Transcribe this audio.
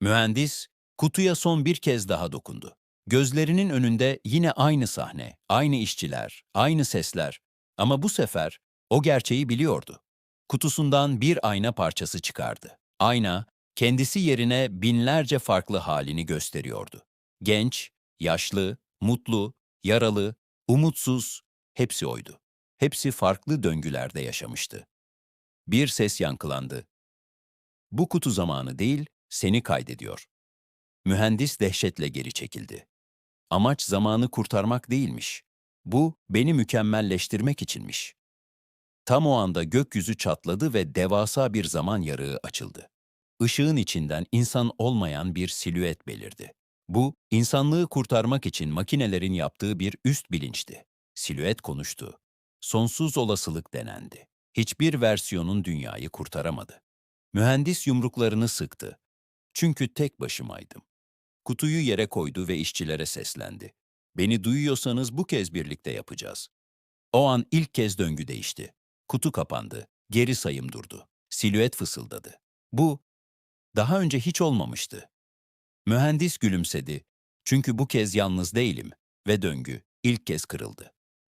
Mühendis, kutuya son bir kez daha dokundu. Gözlerinin önünde yine aynı sahne, aynı işçiler, aynı sesler. Ama bu sefer o gerçeği biliyordu. Kutusundan bir ayna parçası çıkardı. Ayna, kendisi yerine binlerce farklı halini gösteriyordu. Genç, yaşlı, mutlu, yaralı, umutsuz, hepsi oydu. Hepsi farklı döngülerde yaşamıştı. Bir ses yankılandı. Bu kutu zamanı değil, seni kaydediyor. Mühendis dehşetle geri çekildi. Amaç zamanı kurtarmak değilmiş. Bu, beni mükemmelleştirmek içinmiş. Tam o anda gökyüzü çatladı ve devasa bir zaman yarığı açıldı. Işığın içinden insan olmayan bir silüet belirdi. Bu, insanlığı kurtarmak için makinelerin yaptığı bir üst bilinçti. Silüet konuştu. Sonsuz olasılık denendi. Hiçbir versiyonun dünyayı kurtaramadı. Mühendis yumruklarını sıktı. Çünkü tek başımaydım. Kutuyu yere koydu ve işçilere seslendi. Beni duyuyorsanız bu kez birlikte yapacağız. O an ilk kez döngü değişti. Kutu kapandı. Geri sayım durdu. Silüet fısıldadı. Bu, daha önce hiç olmamıştı. Mühendis gülümsedi. Çünkü bu kez yalnız değilim ve döngü ilk kez kırıldı.